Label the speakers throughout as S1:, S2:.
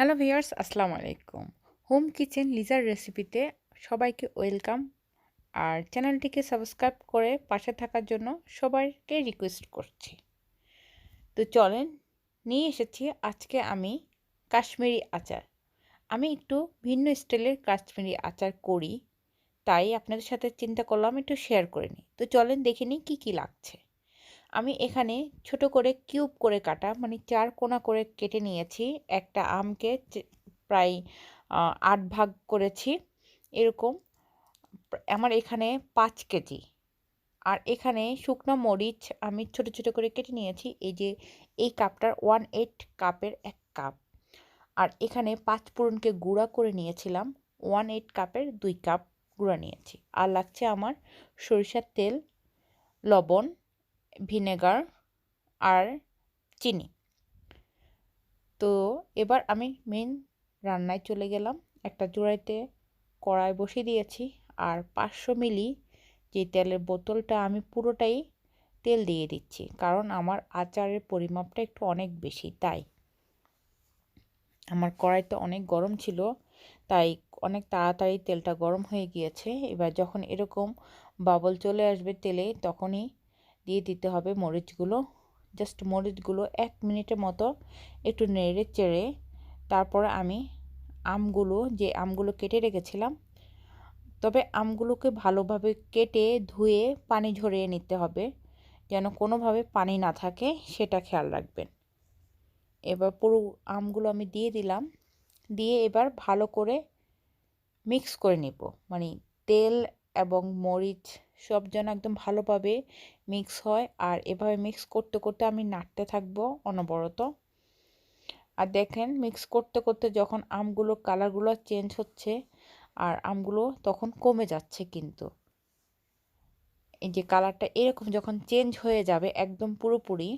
S1: Hello viewers, আসসালামু আলাইকুম। Home kitchen লিজার রেসিপিতে সবাইকে ওয়েলকাম। আর চ্যানেলটিকে সাবস্ক্রাইব করে পাশে থাকার জন্য সবাইকে রিকোয়েস্ট করছি। তো চলেন, নিয়ে এসেছি আজকে আমি কাশ্মীরি আচার। আমি একটু ভিন্ন স্টাইলের কাশ্মীরি আচার করি, তাই আপনাদের সাথে চিন্তা করলাম একটু শেয়ার করে নিই। তো চলেন দেখে নিই কী কী লাগছে। আমি এখানে ছোট করে কিউব করে কাটা মানে চার কোনা করে কেটে নিয়েছি। একটা আমকে প্রায় আট ভাগ করেছি। এরকম আমার এখানে পাঁচ কেজি। আর এখানে শুকনো মরিচ আমি ছোট ছোট করে কেটে নিয়েছি। এই যে, এই কাপটার ওয়ান এইট কাপের এক কাপ। আর এখানে পাঁচ পুরনকে গুঁড়া করে নিয়েছিলাম। ওয়ান এইট কাপের দুই কাপ গুঁড়া নিয়েছি। আর লাগছে আমার সরিষার তেল, লবণ ভিনেগার আর চিনি। তো এবার আমি মেন রান্নায় চলে গেলাম। একটা জোড়াইতে কড়াই বসিয়ে দিয়েছি আর পাঁচশো মিলি যে তেলের বোতলটা আমি পুরোটাই তেল দিয়ে দিচ্ছি, কারণ আমার আচারের পরিমাপটা একটু অনেক বেশি, তাই। আমার কড়াইতে অনেক গরম ছিল, তাই অনেক তাড়াতাড়ি তেলটা গরম হয়ে গিয়েছে। এবার যখন এরকম বাবল চলে আসবে তেলে, তখনই দিয়ে দিতে হবে মরিচগুলো। জাস্ট মরিচগুলো এক মিনিটের মতো একটু নেড়ে চেড়ে তারপর আমি আমগুলো, যে আমগুলো কেটে রেখেছিলাম, তবে আমগুলোকে ভালোভাবে কেটে ধুয়ে পানি ঝরিয়ে নিতে হবে, যেন কোনোভাবে পানি না থাকে, সেটা খেয়াল রাখবেন। এবার পুরো আমগুলো আমি দিয়ে দিলাম। দিয়ে এবার ভালো করে মিক্স করে নিব। মানে তেল এবং মরিচ সব যেন একদম ভালোভাবে মিক্স হয়। আর এভাবে মিক্স করতে করতে আমি নাড়তে থাকব অনবরত। আর দেখেন মিক্স করতে করতে যখন আমগুলো কালারগুলো চেঞ্জ হচ্ছে আর আমগুলো তখন কমে যাচ্ছে কিন্তু। এই যে কালারটা এরকম যখন চেঞ্জ হয়ে যাবে একদম পুরোপুরি,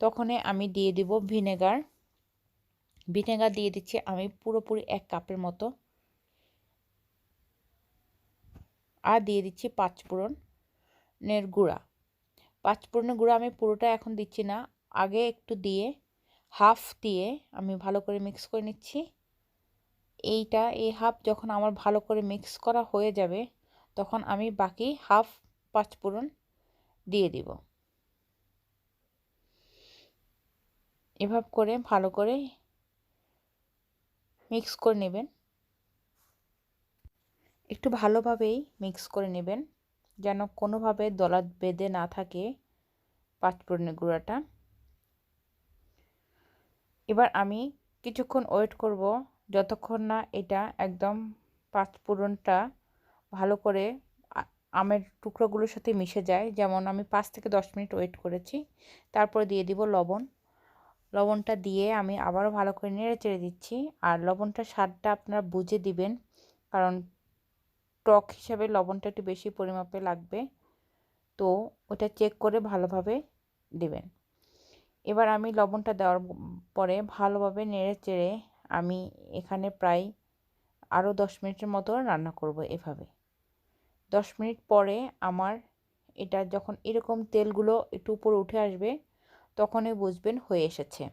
S1: তখনই আমি দিয়ে দিব ভিনেগার ভিনেগার দিয়ে দিচ্ছি আমি পুরোপুরি এক কাপের মতো। আর দিয়ে দিচ্ছি পাঁচফোড়নের গুঁড়া। পাঁচফোড়নের গুঁড়া আমি পুরোটা এখন দিচ্ছি না। আগে একটু দিয়ে, হাফ দিয়ে আমি ভালো করে মিক্স করে নিচ্ছি। এইটা, এই হাফ যখন আমার ভালো করে মিক্স করা হয়ে যাবে, তখন আমি বাকি হাফ পাঁচফোড়ন দিয়ে দিব। এভাবে করে ভালো করে মিক্স করে নেবেন। একটু ভালোভাবেই মিক্স করে নেবেন, যেন কোনোভাবে দলা বেঁধে না থাকে পাঁচফোড়নের গুঁড়াটা। এবার আমি কিছুক্ষণ ওয়েট করব যতক্ষণ না এটা একদম পাঁচফোড়নটা ভালো করে আমের টুকরোগুলোর সাথে মিশে যায়। যেমন আমি পাঁচ থেকে দশ মিনিট ওয়েট করেছি। তারপর দিয়ে দিব লবণ। লবণটা দিয়ে আমি আবারও ভালো করে নেড়ে চেড়ে দিচ্ছি। আর লবণটার স্বাদটা আপনারা বুঝে দিবেন। কারণ টক হিসাবে লবণটা একটু বেশি পরিমাপে লাগবে। তো ওটা চেক করে ভালোভাবে দেবেন। এবার আমি লবণটা দেওয়ার পরে ভালোভাবে নেড়ে চেড়ে আমি এখানে প্রায় আরও দশ মিনিটের মতো রান্না করব এভাবে। দশ মিনিট পরে আমার এটা যখন এরকম তেলগুলো একটু উপরে উঠে আসবে, তখনই বুঝবেন হয়ে এসেছে।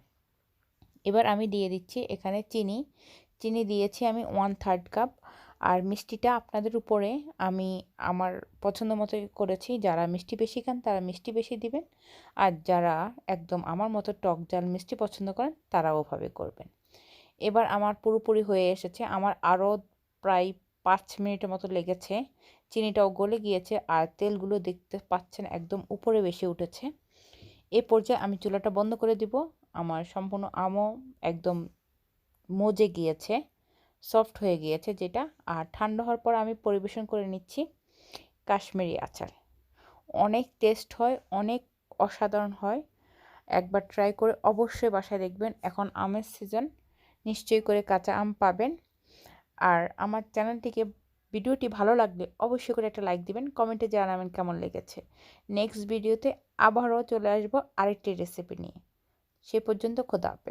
S1: এবার আমি দিয়ে দিচ্ছি এখানে চিনি। চিনি দিয়েছি আমি ওয়ান থার্ড কাপ আর মিষ্টিটা আপনাদের উপরে আমি আমার পছন্দ মতো করেছি। যারা মিষ্টি বেশি খান, তারা মিষ্টি বেশি দিবেন। আর যারা একদম আমার মতো টক জাল মিষ্টি পছন্দ করেন তারা ওভাবে করবেন। এবার আমার পুরোপুরি হয়ে এসেছে। আমার আরও প্রায় পাঁচ মিনিটের মতো লেগেছে। চিনিটাও গলে গিয়েছে আর তেলগুলো দেখতে পাচ্ছেন একদম উপরে বেশি উঠেছে। এ পর্যায়ে আমি চুলাটা বন্ধ করে দিব। আমার সম্পূর্ণ আমও একদম মজে গিয়েছে। সফট হয়ে গিয়েছে যেটা। আর ঠান্ডা হওয়ার পর আমি পরিবেশন করে নিচ্ছি কাশ্মীরি আচার। অনেক টেস্ট হয়, অনেক অসাধারণ হয়। একবার ট্রাই করে অবশ্যই বাসায় দেখবেন। এখন আমের সিজন নিশ্চয়ই করে কাঁচা আম পাবেন। আর আমার চ্যানেলটিকে, ভিডিওটি ভালো লাগলে অবশ্যই করে একটা লাইক দিবেন কমেন্টে জানাবেন কেমন লেগেছে। নেক্সট ভিডিওতে আবারও চলে আসব আরেকটি রেসিপি নিয়ে। সে পর্যন্ত খোদা হাফেজ।